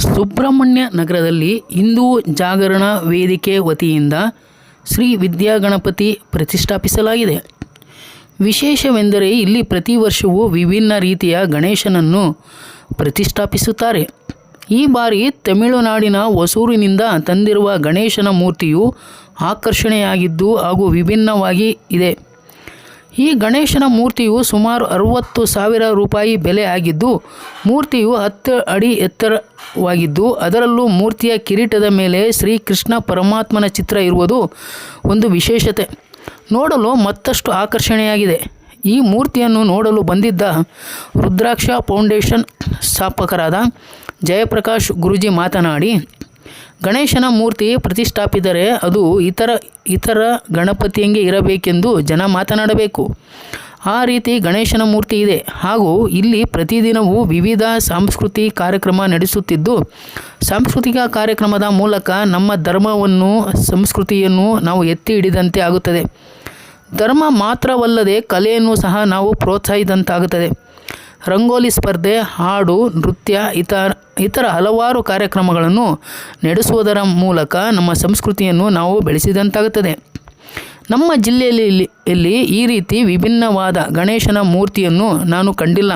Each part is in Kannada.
ಸುಬ್ರಹ್ಮಣ್ಯ ನಗರದಲ್ಲಿ ಹಿಂದೂ ಜಾಗರಣ ವೇದಿಕೆ ವತಿಯಿಂದ ಶ್ರೀ ವಿದ್ಯಾಗಣಪತಿ ಪ್ರತಿಷ್ಠಾಪಿಸಲಾಗಿದೆ. ವಿಶೇಷವೆಂದರೆ ಇಲ್ಲಿ ಪ್ರತಿ ವರ್ಷವೂ ವಿಭಿನ್ನ ರೀತಿಯ ಗಣೇಶನನ್ನು ಪ್ರತಿಷ್ಠಾಪಿಸುತ್ತಾರೆ. ಈ ಬಾರಿ ತಮಿಳುನಾಡಿನ ಹೊಸೂರಿನಿಂದ ತಂದಿರುವ ಗಣೇಶನ ಮೂರ್ತಿಯು ಆಕರ್ಷಣೆಯಾಗಿದ್ದು ಹಾಗೂ ವಿಭಿನ್ನವಾಗಿ ಇದೆ. ಈ ಗಣೇಶನ ಮೂರ್ತಿಯು ಸುಮಾರು ಅರವತ್ತು ಸಾವಿರ ರೂಪಾಯಿ ಬೆಲೆ ಆಗಿದ್ದು, ಮೂರ್ತಿಯು ಹತ್ತು ಅಡಿ ಎತ್ತರವಾಗಿದ್ದು, ಅದರಲ್ಲೂ ಮೂರ್ತಿಯ ಕಿರೀಟದ ಮೇಲೆ ಶ್ರೀಕೃಷ್ಣ ಪರಮಾತ್ಮನ ಚಿತ್ರ ಇರುವುದು ಒಂದು ವಿಶೇಷತೆ. ನೋಡಲು ಮತ್ತಷ್ಟು ಆಕರ್ಷಣೆಯಾಗಿದೆ. ಈ ಮೂರ್ತಿಯನ್ನು ನೋಡಲು ಬಂದಿದ್ದ ರುದ್ರಾಕ್ಷ ಫೌಂಡೇಶನ್ ಸ್ಥಾಪಕರಾದ ಜಯಪ್ರಕಾಶ್ ಗುರುಜಿ ಮಾತನಾಡಿ ಗಣೇಶನ ಮೂರ್ತಿ ಪ್ರತಿಷ್ಠಾಪಿದರೆ ಅದು ಇತರ ಇತರ ಗಣಪತಿಯಂಗೆ ಇರಬೇಕೆಂದು ಜನ ಮಾತನಾಡಬೇಕು. ಆ ರೀತಿ ಗಣೇಶನ ಮೂರ್ತಿ ಇದೆ. ಹಾಗೂ ಇಲ್ಲಿ ಪ್ರತಿದಿನವೂ ವಿವಿಧ ಸಾಂಸ್ಕೃತಿಕ ಕಾರ್ಯಕ್ರಮ ನಡೆಸುತ್ತಿದ್ದು, ಸಾಂಸ್ಕೃತಿಕ ಕಾರ್ಯಕ್ರಮದ ಮೂಲಕ ನಮ್ಮ ಧರ್ಮವನ್ನು, ಸಂಸ್ಕೃತಿಯನ್ನು ನಾವು ಎತ್ತಿ ಹಿಡಿದಂತೆ ಆಗುತ್ತದೆ. ಧರ್ಮ ಮಾತ್ರವಲ್ಲದೆ ಕಲೆಯನ್ನು ಸಹ ನಾವು ಪ್ರೋತ್ಸಾಹಿದಂತಾಗುತ್ತದೆ. ರಂಗೋಲಿ ಸ್ಪರ್ಧೆ, ಹಾಡು, ನೃತ್ಯ, ಇತರ ಇತರ ಹಲವಾರು ಕಾರ್ಯಕ್ರಮಗಳನ್ನು ನಡೆಸುವುದರ ಮೂಲಕ ನಮ್ಮ ಸಂಸ್ಕೃತಿಯನ್ನು ನಾವು ಬೆಳೆಸಿದಂತಾಗುತ್ತದೆ. ನಮ್ಮ ಜಿಲ್ಲೆಯಲ್ಲಿ ಇಲ್ಲಿ ಈ ರೀತಿ ವಿಭಿನ್ನವಾದ ಗಣೇಶನ ಮೂರ್ತಿಯನ್ನು ನಾನು ಕಂಡಿಲ್ಲ.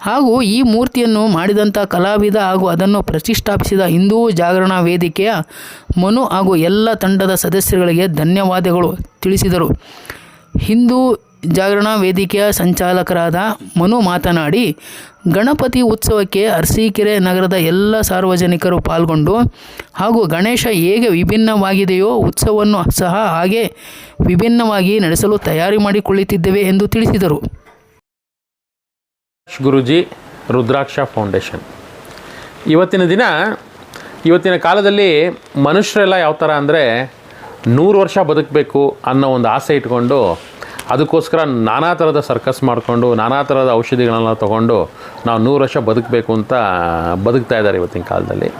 ಹಾಗೂ ಈ ಮೂರ್ತಿಯನ್ನು ಮಾಡಿದಂಥ ಕಲಾವಿದ ಹಾಗೂ ಅದನ್ನು ಪ್ರತಿಷ್ಠಾಪಿಸಿದ ಹಿಂದೂ ಜಾಗರಣ ವೇದಿಕೆಯ ಮನು ಹಾಗೂ ಎಲ್ಲ ತಂಡದ ಸದಸ್ಯರುಗಳಿಗೆ ಧನ್ಯವಾದಗಳು ತಿಳಿಸಿದರು. ಹಿಂದೂ ಜಾಗರಣ ವೇದಿಕೆಯ ಸಂಚಾಲಕರಾದ ಮನು ಮಾತನಾಡಿ, ಗಣಪತಿ ಉತ್ಸವಕ್ಕೆ ಅರಸೀಕೆರೆ ನಗರದ ಎಲ್ಲ ಸಾರ್ವಜನಿಕರು ಪಾಲ್ಗೊಂಡು ಹಾಗೂ ಗಣೇಶ ಹೇಗೆ ವಿಭಿನ್ನವಾಗಿದೆಯೋ ಉತ್ಸವವನ್ನು ಸಹ ಹಾಗೆ ವಿಭಿನ್ನವಾಗಿ ನಡೆಸಲು ತಯಾರಿ ಮಾಡಿಕೊಳ್ಳುತ್ತಿದ್ದೇವೆ ಎಂದು ತಿಳಿಸಿದರು. ಗುರುಜಿ, ರುದ್ರಾಕ್ಷ ಫೌಂಡೇಶನ್. ಇವತ್ತಿನ ದಿನ, ಇವತ್ತಿನ ಕಾಲದಲ್ಲಿ ಮನುಷ್ಯರೆಲ್ಲ ಯಾವ ಥರ ಅಂದರೆ ನೂರು ವರ್ಷ ಬದುಕಬೇಕು ಅನ್ನೋ ಒಂದು ಆಸೆ ಇಟ್ಕೊಂಡು ಅದಕ್ಕೋಸ್ಕರ ನಾನಾ ಥರದ ಸರ್ಕಸ್ ಮಾಡಿಕೊಂಡು, ನಾನಾ ಥರದ ಔಷಧಿಗಳನ್ನ ತೊಗೊಂಡು ನಾವು ನೂರು ವರ್ಷ ಬದುಕಬೇಕು ಅಂತ ಬದುಕ್ತಾ ಇದ್ದಾರೆ ಇವತ್ತಿನ ಕಾಲದಲ್ಲಿ.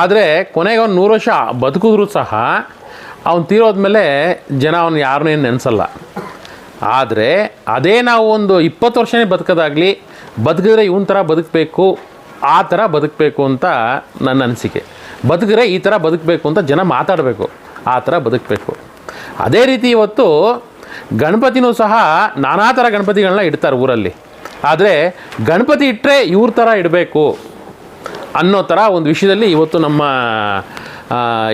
ಆದರೆ ಕೊನೆಗೆ ಅವ್ನು ನೂರು ವರ್ಷ ಬದುಕಿದ್ರು ಸಹ ಅವ್ನು ತೀರೋದ್ಮೇಲೆ ಜನ ಅವ್ನು ಯಾರನ್ನೂ ಏನು ನೆನೆಸಲ್ಲ. ಆದರೆ ಅದೇ ನಾವು ಒಂದು ಇಪ್ಪತ್ತು ವರ್ಷನೇ ಬದುಕೋದಾಗಲಿ, ಬದುಕಿದ್ರೆ ಇವನ ಥರ ಬದುಕಬೇಕು, ಆ ಥರ ಬದುಕಬೇಕು ಅಂತ ನನ್ನ ಅನಿಸಿಕೆ. ಬದುಕಿದ್ರೆ ಈ ಥರ ಬದುಕಬೇಕು ಅಂತ ಜನ ಮಾತಾಡಬೇಕು, ಆ ಥರ ಬದುಕಬೇಕು. ಅದೇ ರೀತಿ ಇವತ್ತು ಗಣಪತಿನೂ ಸಹ ನಾನಾ ಥರ ಗಣಪತಿಗಳನ್ನ ಇಡ್ತಾರೆ ಊರಲ್ಲಿ. ಆದರೆ ಗಣಪತಿ ಇಟ್ಟರೆ ಇವ್ರ ಥರ ಇಡಬೇಕು ಅನ್ನೋ ಥರ ಒಂದು ವಿಷಯದಲ್ಲಿ ಇವತ್ತು ನಮ್ಮ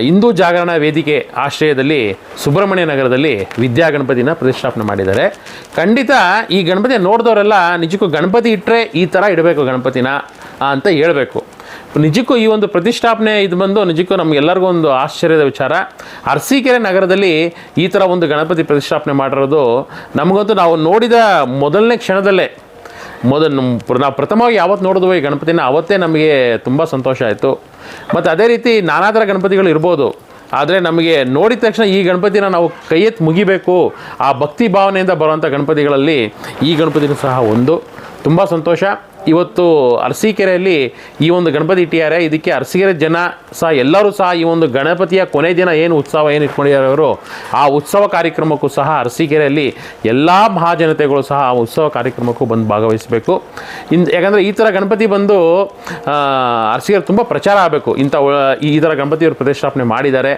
ಹಿಂದೂ ಜಾಗರಣ ವೇದಿಕೆ ಆಶ್ರಯದಲ್ಲಿ ಸುಬ್ರಹ್ಮಣ್ಯ ನಗರದಲ್ಲಿ ವಿದ್ಯಾ ಗಣಪತಿನ ಪ್ರತಿಷ್ಠಾಪನೆ ಮಾಡಿದ್ದಾರೆ. ಖಂಡಿತ ಈ ಗಣಪತಿ ನೋಡಿದವರೆಲ್ಲ ನಿಜಕ್ಕೂ ಗಣಪತಿ ಇಟ್ಟರೆ ಈ ಥರ ಇಡಬೇಕು ಗಣಪತಿನ ಅಂತ ಹೇಳಬೇಕು. ನಿಜಕ್ಕೂ ಈ ಒಂದು ಪ್ರತಿಷ್ಠಾಪನೆ ಇದು ಬಂದು ನಿಜಕ್ಕೂ ನಮಗೆಲ್ಲರಿಗೂ ಒಂದು ಆಶ್ಚರ್ಯದ ವಿಚಾರ. ಅರಸೀಕೆರೆ ನಗರದಲ್ಲಿ ಈ ಥರ ಒಂದು ಗಣಪತಿ ಪ್ರತಿಷ್ಠಾಪನೆ ಮಾಡಿರೋದು ನಮಗಂತೂ ನಾವು ನೋಡಿದ ಮೊದಲನೇ ಕ್ಷಣದಲ್ಲೇ. ಮೊದಲು ನಾವು ಪ್ರಥಮವಾಗಿ ಯಾವತ್ತು ನೋಡಿದ್ವು ಈ ಗಣಪತಿನ ಅವತ್ತೇ ನಮಗೆ ತುಂಬ ಸಂತೋಷ ಆಯಿತು. ಮತ್ತು ಅದೇ ರೀತಿ ನಾನಾ ಥರ ಗಣಪತಿಗಳು ಇರ್ಬೋದು. ಆದರೆ ನಮಗೆ ನೋಡಿದ ತಕ್ಷಣ ಈ ಗಣಪತಿನ ನಾವು ಕೈ ಎತ್ತಿ ಮುಗಿಬೇಕು. ಆ ಭಕ್ತಿ ಭಾವನೆಯಿಂದ ಬರುವಂಥ ಗಣಪತಿಗಳಲ್ಲಿ ಈ ಗಣಪತಿನೂ ಸಹ ಒಂದು. ತುಂಬ ಸಂತೋಷ. ಇವತ್ತು ಅರಸೀಕೆರೆಯಲ್ಲಿ ಈ ಒಂದು ಗಣಪತಿ ಇಟ್ಟಿದ್ದಾರೆ. ಇದಕ್ಕೆ ಅರಸೀಕೆರೆ ಜನ ಸಹ, ಎಲ್ಲರೂ ಸಹ ಈ ಒಂದು ಗಣಪತಿಯ ಕೊನೆ ದಿನ ಏನು ಉತ್ಸವ ಏನು ಇಟ್ಕೊಂಡಿದ್ದಾರೆ ಅವರು, ಆ ಉತ್ಸವ ಕಾರ್ಯಕ್ರಮಕ್ಕೂ ಸಹ ಅರಸೀಕೆರೆಯಲ್ಲಿ ಎಲ್ಲ ಮಹಾಜನತೆಗಳು ಸಹ ಆ ಉತ್ಸವ ಕಾರ್ಯಕ್ರಮಕ್ಕೂ ಬಂದು ಭಾಗವಹಿಸಬೇಕು. ಇನ್ ಯಾಕಂದರೆ ಈ ಥರ ಗಣಪತಿ ಬಂದು ಅರಸೀಕೆರೆ ತುಂಬ ಪ್ರಚಾರ ಆಗಬೇಕು. ಇಂಥ ಈ ಥರ ಗಣಪತಿಯವರು ಪ್ರತಿಷ್ಠಾಪನೆ ಮಾಡಿದ್ದಾರೆ.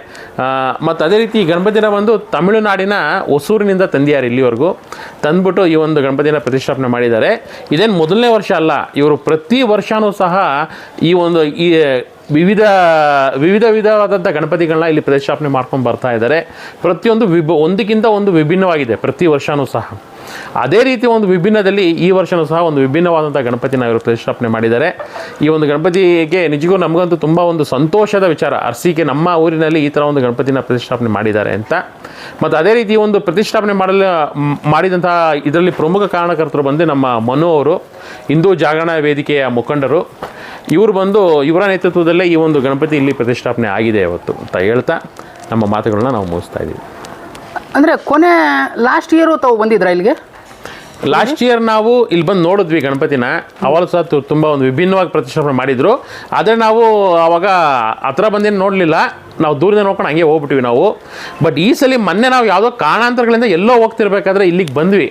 ಮತ್ತು ಅದೇ ರೀತಿ ಈ ಗಣಪತಿನ ಬಂದು ತಮಿಳುನಾಡಿನ ಹೊಸೂರಿನಿಂದ ತಂದಿದ್ದಾರೆ ಇಲ್ಲಿವರೆಗೂ. ತಂದ್ಬಿಟ್ಟು ಈ ಒಂದು ಗಣಪತಿನ ಪ್ರತಿಷ್ಠಾಪನೆ ಮಾಡಿದ್ದಾರೆ. ಇದೇನು ಮೊದಲನೇ ವರ್ಷ ಅಲ್ಲ ಇವರು ಪ್ರತಿ ವರ್ಷವೂ ಸಹ ಈ ಒಂದು ಈ ವಿವಿಧ ವಿವಿಧ ವಿಧವಾದಂಥ ಗಣಪತಿಗಳನ್ನ ಇಲ್ಲಿ ಪ್ರತಿಷ್ಠಾಪನೆ ಮಾಡ್ಕೊಂಡು ಬರ್ತಾ ಇದ್ದಾರೆ. ಪ್ರತಿಯೊಂದು ವಿಭ, ಒಂದಕ್ಕಿಂತ ಒಂದು ವಿಭಿನ್ನವಾಗಿದೆ ಪ್ರತಿ ವರ್ಷವೂ ಸಹ. ಅದೇ ರೀತಿ ಒಂದು ವಿಭಿನ್ನದಲ್ಲಿ ಈ ವರ್ಷವೂ ಸಹ ಒಂದು ವಿಭಿನ್ನವಾದಂಥ ಗಣಪತಿನ ಇವರು ಪ್ರತಿಷ್ಠಾಪನೆ ಮಾಡಿದ್ದಾರೆ. ಈ ಒಂದು ಗಣಪತಿಗೆ ನಿಜಕ್ಕೂ ನಮಗಂತೂ ತುಂಬ ಒಂದು ಸಂತೋಷದ ವಿಚಾರ. ಅರ್ಸಿಕೆ ನಮ್ಮ ಊರಿನಲ್ಲಿ ಈ ಥರ ಒಂದು ಗಣಪತಿನ ಪ್ರತಿಷ್ಠಾಪನೆ ಮಾಡಿದ್ದಾರೆ ಅಂತ. ಮತ್ತು ಅದೇ ರೀತಿ ಒಂದು ಪ್ರತಿಷ್ಠಾಪನೆ ಮಾಡಲು, ಮಾಡಿದಂತಹ ಇದರಲ್ಲಿ ಪ್ರಮುಖ ಕಾರಣಕರ್ತರು ಬಂದು ನಮ್ಮ ಮನು ಅವರು, ಹಿಂದೂ ಜಾಗರಣ ವೇದಿಕೆಯ ಮುಖಂಡರು. ಇವರು ಬಂದು ಇವರ ನೇತೃತ್ವದಲ್ಲೇ ಈ ಒಂದು ಗಣಪತಿ ಇಲ್ಲಿ ಪ್ರತಿಷ್ಠಾಪನೆ ಆಗಿದೆ ಇವತ್ತು ಅಂತ ಹೇಳ್ತಾ ನಮ್ಮ ಮಾತುಗಳನ್ನ ನಾವು ಮುಗಿಸ್ತಾ ಇದ್ದೀವಿ. ಅಂದರೆ ಕೊನೆ ಲಾಸ್ಟ್ ಇಯರು ತಾವು ಬಂದಿದ್ರಾ ಇಲ್ಲಿಗೆ? ಲಾಸ್ಟ್ ಇಯರ್ ನಾವು ಇಲ್ಲಿ ಬಂದು ನೋಡಿದ್ವಿ ಗಣಪತಿನ. ಅವಾಗ ಸಹ ತುಂಬ ಒಂದು ವಿಭಿನ್ನವಾಗಿ ಪ್ರತಿಷ್ಠಾಪನೆ ಮಾಡಿದ್ರು. ಆದರೆ ನಾವು ಅವಾಗ ಹತ್ರ ಬಂದೇನು ನೋಡಲಿಲ್ಲ. ನಾವು ದೂರದಿಂದ ನೋಡ್ಕೊಂಡು ಹಂಗೆ ಹೋಗ್ಬಿಟ್ವಿ ನಾವು. ಬಟ್ ಈ ಸಲ ಮೊನ್ನೆ ನಾವು ಯಾವುದೋ ಕಾರಣಾಂತರಗಳಿಂದ ಎಲ್ಲೋ ಹೋಗ್ತಿರ್ಬೇಕಾದ್ರೆ ಇಲ್ಲಿಗೆ ಬಂದ್ವಿ.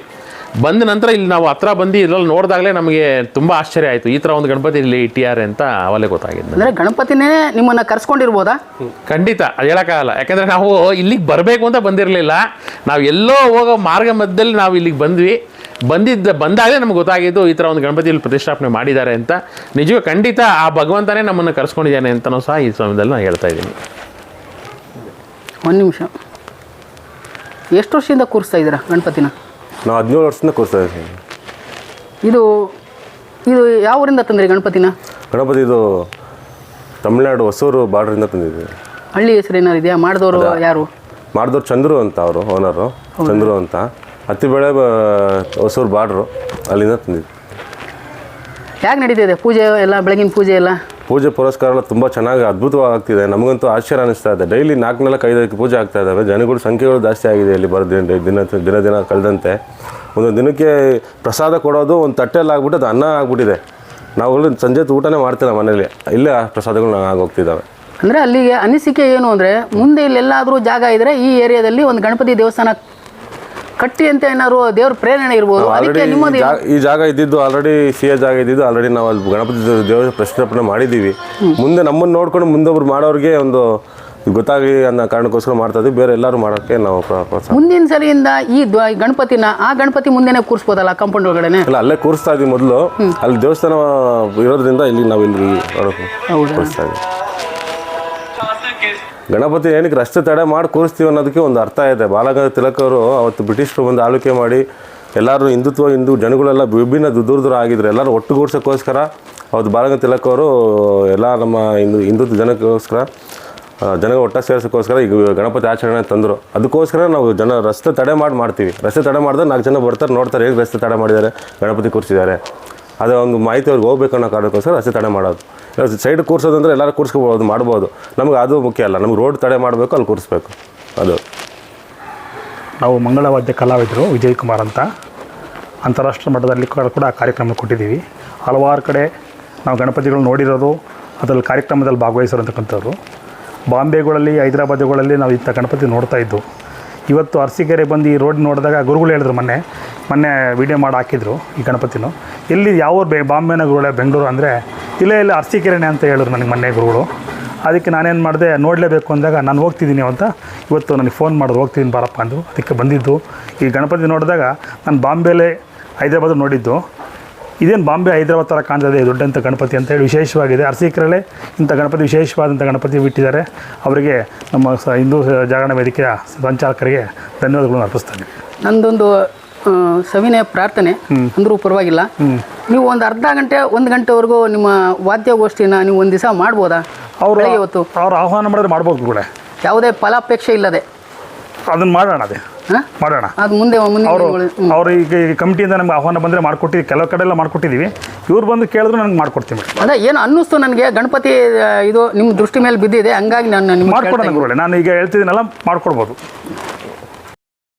ಬಂದ ನಂತರ ಇಲ್ಲಿ ನಾವು ಹತ್ರ ಬಂದು ಇದ್ರಲ್ಲಿ ನೋಡಿದಾಗಲೇ ನಮಗೆ ತುಂಬ ಆಶ್ಚರ್ಯ ಆಯಿತು. ಈ ಥರ ಒಂದು ಗಣಪತಿ ಇಲ್ಲಿ ಇಟ್ಟಿದ್ದಾರೆ ಅಂತ ಅವಲೇ ಗೊತ್ತಾಗಿದೆ ಅಂದರೆ ಗಣಪತಿನೇ ನಿಮ್ಮನ್ನು ಕರ್ಸ್ಕೊಂಡಿರ್ಬೋದಾ? ಖಂಡಿತ ಅದು ಹೇಳೋಕ್ಕಾಗಲ್ಲ. ಯಾಕಂದರೆ ನಾವು ಇಲ್ಲಿಗೆ ಬರಬೇಕು ಅಂತ ಬಂದಿರಲಿಲ್ಲ. ನಾವು ಎಲ್ಲೋ ಹೋಗೋ ಮಾರ್ಗ ಮಧ್ಯದಲ್ಲಿ ನಾವು ಇಲ್ಲಿಗೆ ಬಂದ್ವಿ. ಬಂದಿದ್ದ ಬಂದಾಗಲೇ ನಮ್ಗೆ ಗೊತ್ತಾಗಿದ್ದು ಈ ಥರ ಒಂದು ಗಣಪತಿ ಇಲ್ಲಿ ಪ್ರತಿಷ್ಠಾಪನೆ ಮಾಡಿದ್ದಾರೆ ಅಂತ. ನಿಜವೇ ಖಂಡಿತ ಆ ಭಗವಂತನೇ ನಮ್ಮನ್ನು ಕರ್ಸ್ಕೊಂಡಿದ್ದಾನೆ ಅಂತಲೂ ಸಹ ಈ ಸಮಯದಲ್ಲಿ ನಾನು ಹೇಳ್ತಾ ಇದ್ದೀನಿ. ಒಂದು ನಿಮಿಷ. ಎಷ್ಟು ವರ್ಷದಿಂದ ಕೂರಿಸ್ತಾ ಇದ್ದೀರಾ ಗಣಪತಿನ? ನಾವು ಹದಿನೇಳು ವರ್ಷದಿಂದ ಕೂರಿಸ್ತಾ ಇದ್ದೀವಿ ಇದು ಇದು ಯಾವ ಊರಿಂದ ತಂದ್ರಿ ಗಣಪತಿನ? ಗಣಪತಿ ಇದು ತಮಿಳ್ನಾಡು ಹೊಸೂರು ಬಾರ್ಡ್ರಿಂದ ತಂದಿದ್ದೀವಿ ಹಳ್ಳಿ ಹೆಸರು ಏನಾರು ಇದೆಯಾ? ಮಾಡಿದವರು ಯಾರು? ಮಾಡಿದವ್ರು ಚಂದ್ರು ಅಂತ ಅವರು ಓನರು ಚಂದ್ರು ಅಂತ. ಹತ್ತಿ ಬೆಳೆ ಹೊಸೂರು ಬಾರ್ಡ್ರು ಅಲ್ಲಿಂದ ತಂದಿದ್ವಿ. ಹೇಗೆ ನಡೀತಿದೆ ಪೂಜೆ ಎಲ್ಲ ಬೆಳಗಿನ ಪೂಜೆ ಎಲ್ಲ? ಪೂಜೆ ಪುರಸ್ಕಾರ ಎಲ್ಲ ತುಂಬ ಚೆನ್ನಾಗಿ ಅದ್ಭುತವಾಗ್ತಿದೆ. ನಮಗಂತೂ ಆಶ್ಚರ್ಯ ಅನಿಸ್ತಾ ಇದೆ. ಡೈಲಿ ನಾಲ್ಕು ನಾಲ್ಕು ಐದೈದು ಪೂಜೆ ಆಗ್ತಾ ಇದ್ದಾವೆ ಜನಗಳ, ಸಂಖ್ಯೆಗಳು ಜಾಸ್ತಿ ಆಗಿದೆ ಇಲ್ಲಿ ಬರೋ ದಿನ ದಿನ ದಿನ ಕಳೆದಂತೆ. ಒಂದು ದಿನಕ್ಕೆ ಪ್ರಸಾದ ಕೊಡೋದು ಒಂದು ತಟ್ಟೆಯಲ್ಲಿ ಆಗ್ಬಿಟ್ಟು ಅದು ಅನ್ನ ಆಗ್ಬಿಟ್ಟಿದೆ. ನಾವು ಸಂಜೆ ಊಟನೇ ಮಾಡ್ತಿಲ್ಲ ಮನೇಲಿ ಇಲ್ಲೇ ಪ್ರಸಾದಗಳು ಆಗೋಗ್ತಿದ್ದಾವೆ. ಅಂದರೆ ಅಲ್ಲಿಗೆ ಅನಿಸಿಕೆ ಏನು ಅಂದರೆ, ಮುಂದೆ ಇಲ್ಲೆಲ್ಲಾದರೂ ಜಾಗ ಇದ್ದರೆ ಈ ಏರಿಯಾದಲ್ಲಿ ಒಂದು ಗಣಪತಿ ದೇವಸ್ಥಾನ ಕಟ್ಟಿ ಅಂತ ಏನಾದ್ರು ದೇವ್ರ ಪ್ರೇರಣೆ ಇರ್ಬೋದು? ಅದಕ್ಕೆ ನಿಮ್ಮದು ಈ ಜಾಗ ಇದ್ದಿದ್ದು ಆಲ್ರೆಡಿ ಸಿ ಎ ಜಾಗ ಇದ್ದಿದ್ದು ಆಲ್ರೆಡಿ ನಾವು ಅಲ್ಲಿ ಗಣಪತಿ ದೇವ್ರ ದೇವರ ಮಾಡಿದೀವಿ ಮಾಡಿದ್ದೀವಿ. ಮುಂದೆ ನಮ್ಮನ್ನು ನೋಡ್ಕೊಂಡು ಮುಂದೊಬ್ರು ಮಾಡೋರಿಗೆ ಒಂದು ಗೊತ್ತಾಗಿ ಅನ್ನೋ ಕಾರಣಕ್ಕೋಸ್ಕರ ಮಾಡ್ತಾ ಇದ್ವಿ ಬೇರೆ ಎಲ್ಲರೂ ಮಾಡೋಕ್ಕೆ ನಾವು ಪ್ರ- ಪ್ರೋತ್ಸಾಹ. ಮುಂದಿನ ಸಲಿಯಿಂದ ಈ ದ್ವ- ಗಣಪತಿನ ಆ ಗಣಪತಿ ಮುಂದೆನೆ ಕೂರಿಸ್ಬೋದಲ್ಲ ಕಾಂಪೌಂಡ್ ಒಳಗಡೆ ಅಲ್ಲ ಅಲ್ಲೇ ಕೂರಿಸ್ತಾ ಇದ್ವಿ ಮೊದಲು. ಅಲ್ಲಿ ದೇವಸ್ಥಾನ ಇರೋದ್ರಿಂದ ಇಲ್ಲಿ ನಾವು ಇಲ್ಲಿ ಹೌದಾ? ಕೂರಿಸ್ತಾ ಇದ್ವಿ ಗಣಪತಿ ಏನಕ್ಕೆ ರಸ್ತೆ ತಡೆ ಮಾಡಿ ಕೂರಿಸ್ತೀವಿ ಅನ್ನೋದಕ್ಕೆ ಒಂದು ಅರ್ಥ ಇದೆ. ಬಾಲಗಂಗಾಧರ ತಿಲಕ್ ಅವರು ಅವತ್ತು ಬ್ರಿಟಿಷರು ಬಂದು ಆಳ್ವಿಕೆ ಮಾಡಿ ಎಲ್ಲರೂ ಹಿಂದುತ್ವ, ಹಿಂದೂ ಜನಗಳೆಲ್ಲ ವಿಭಿನ್ನ ದೂರ ದೂರ ಆಗಿದ್ರು. ಎಲ್ಲರೂ ಒಟ್ಟುಗೂಡ್ಸೋಕ್ಕೋಸ್ಕರ ಅವತ್ತು ಬಾಲಗಂಗಾಧರ ತಿಲಕ್ ಅವರು ಎಲ್ಲ ನಮ್ಮ ಹಿಂದೂ, ಹಿಂದುತ್ವ ಜನಕ್ಕೋಸ್ಕರ ಜನ ಒಟ್ಟ ಸೇರಿಸೋಕ್ಕೋಸ್ಕರ ಈಗ ಗಣಪತಿ ಆಚರಣೆ ತಂದರು. ಅದಕ್ಕೋಸ್ಕರ ನಾವು ಜನ ರಸ್ತೆ ತಡೆ ಮಾಡಿ ಮಾಡ್ತೀವಿ. ರಸ್ತೆ ತಡೆ ಮಾಡಿದ್ರೆ ನಾಲ್ಕು ಜನ ಬರ್ತಾರೆ, ನೋಡ್ತಾರೆ ಹೇಗೆ ರಸ್ತೆ ತಡೆ ಮಾಡಿದ್ದಾರೆ, ಗಣಪತಿ ಕೂರಿಸಿದ್ದಾರೆ. ಅದೇ ಒಂದು ಮಾಹಿತಿ ಅವ್ರಿಗೆ ಹೋಗ್ಬೇಕು ಅನ್ನೋ ಕಾರಣಕ್ಕೋಸ್ಕರ ರಸ್ತೆ ತಡೆ ಮಾಡೋದು. ಸೈಡ್ ಕೂರಿಸೋದಂದ್ರೆ ಎಲ್ಲರೂ ಕೂರಿಸ್ಕೋಬೋದು ಮಾಡ್ಬೋದು. ನಮ್ಗೆ ಅದು ಮುಖ್ಯ ಅಲ್ಲ, ನಮ್ಗೆ ರೋಡ್ ತಡೆ ಮಾಡಬೇಕು, ಅಲ್ಲಿ ಕೂರಿಸ್ಬೇಕು. ಅದು. ನಾವು ಮಂಗಳವಾದ್ಯ ಕಲಾವಿದರು ವಿಜಯ್ ಕುಮಾರ್ ಅಂತ. ಅಂತಾರಾಷ್ಟ್ರೀಯ ಮಟ್ಟದಲ್ಲಿ ಕೂಡ ಕೂಡ ಕಾರ್ಯಕ್ರಮ ಕೊಟ್ಟಿದ್ದೀವಿ. ಹಲವಾರು ಕಡೆ ನಾವು ಗಣಪತಿಗಳು ನೋಡಿರೋದು, ಅದರಲ್ಲಿ ಕಾರ್ಯಕ್ರಮದಲ್ಲಿ ಭಾಗವಹಿಸಿರೋತಕ್ಕಂಥವ್ರು ಬಾಂಬೆಗಳಲ್ಲಿ, ಹೈದರಾಬಾದ್ಗಳಲ್ಲಿ ನಾವು ಇಂಥ ಗಣಪತಿ ನೋಡ್ತಾ ಇದ್ದು ಇವತ್ತು ಅರಸೀಕೆರೆ ಬಂದು ಈ ರೋಡ್ ನೋಡಿದಾಗ ಗುರುಗಳು ಹೇಳಿದ್ರು ಮೊನ್ನೆ ಮೊನ್ನೆ ವಿಡಿಯೋ ಮಾಡಿ ಹಾಕಿದ್ರು ಈ ಗಣಪತಿನೂ. ಇಲ್ಲಿ ಯಾವ ಬೆ ಬಾಂಬೆನ ಗುರುಗಳೇ ಬೆಂಗಳೂರು ಅಂದರೆ, ಇಲ್ಲೇ, ಇಲ್ಲ ಅರಸೀಕೆರೆನೇ ಅಂತ ಹೇಳಿದ್ರು ನನಗೆ ಮೊನ್ನೆ ಗುರುಗಳು. ಅದಕ್ಕೆ ನಾನೇನು ಮಾಡಿದೆ, ನೋಡಲೇಬೇಕು ಅಂದಾಗ ನಾನು ಹೋಗ್ತಿದ್ದೀನಿ ಅಂತ ಇವತ್ತು ನನಗೆ ಫೋನ್ ಮಾಡಿದ್ರು, ಹೋಗ್ತಿದ್ದೀನಿ ಬಾರಪ್ಪ ಅಂದರು. ಅದಕ್ಕೆ ಬಂದಿದ್ದು. ಈ ಗಣಪತಿ ನೋಡಿದಾಗ ನಾನು ಬಾಂಬೆಲೇ ಹೈದ್ರಾಬಾದ್ ನೋಡಿದ್ದು. ಇದೇನು ಬಾಂಬೆ ಹೈದರಾಬಾದ್ ಥರ ಕಾಣ್ತದೆ ದೊಡ್ಡಂಥ ಗಣಪತಿ ಅಂತ ಹೇಳಿ ವಿಶೇಷವಾಗಿದೆ. ಅರಸೀಕರಲ್ಲೇ ಇಂಥ ಗಣಪತಿ ವಿಶೇಷವಾದಂಥ ಗಣಪತಿ ಬಿಟ್ಟಿದ್ದಾರೆ. ಅವರಿಗೆ ನಮ್ಮ ಸ ಹಿಂದೂ ಜಾಗರಣ ವೇದಿಕೆಯ ಸಂಚಾಲಕರಿಗೆ ಧನ್ಯವಾದಗಳನ್ನು ಅರ್ಪಿಸ್ತಾನೆ. ನಂದೊಂದು ಸವಿನಯ ಪ್ರಾರ್ಥನೆ. ಅಂದರೂ ಪರವಾಗಿಲ್ಲ. ನೀವು ಒಂದು ಅರ್ಧ ಗಂಟೆ ಒಂದು ಗಂಟೆವರೆಗೂ ನಿಮ್ಮ ವಾದ್ಯಗೋಷ್ಠಿನ ನೀವು ಒಂದು ದಿವಸ ಮಾಡ್ಬೋದಾ? ಅವರು ಇವತ್ತು ಅವ್ರು ಆಹ್ವಾನ ಮಾಡಿದ್ರೆ ಮಾಡ್ಬೋದು ಕೂಡ. ಯಾವುದೇ ಫಲಾಪೇಕ್ಷೆ ಇಲ್ಲದೆ. ಅದನ್ನು ಮಾಡೋಣ ಅದೇ. ಮಾಡೋಣ. ಅದು ಮುಂದೆ ಮುಂದೆ ಅವರು ಅವರು ಈಗ ಈ ಕಮಿಟಿಯಿಂದ ನಮ್ಗೆ ಆಹ್ವಾನ ಬಂದರೆ ಮಾಡ್ಕೊಟ್ಟಿದ್ದೀವಿ ಕೆಲವು ಕಡೆ ಎಲ್ಲ ಮಾಡ್ಕೊಟ್ಟಿದ್ದೀವಿ ಇವ್ರು ಬಂದು ಕೇಳಿದ್ರು ನನಗೆ ಮಾಡ್ಕೊಡ್ತೀನಿ ಮೇಡಮ್. ಅದೇ ಏನು ಅನ್ನಿಸ್ತು ನನಗೆ? ಗಣಪತಿ ಇದು ನಿಮ್ಮ ದೃಷ್ಟಿ ಮೇಲೆ ಬಿದ್ದಿದೆ ಹಂಗಾಗಿ ನಾನು ನಿಮ್ಗೆ ಮಾಡ್ಕೊಡೋಣ ಗುರುಗಳೇ ನಾನು ಈಗ ಹೇಳ್ತಿದ್ದೀನಲ್ಲ ಮಾಡ್ಕೊಡ್ಬೋದು.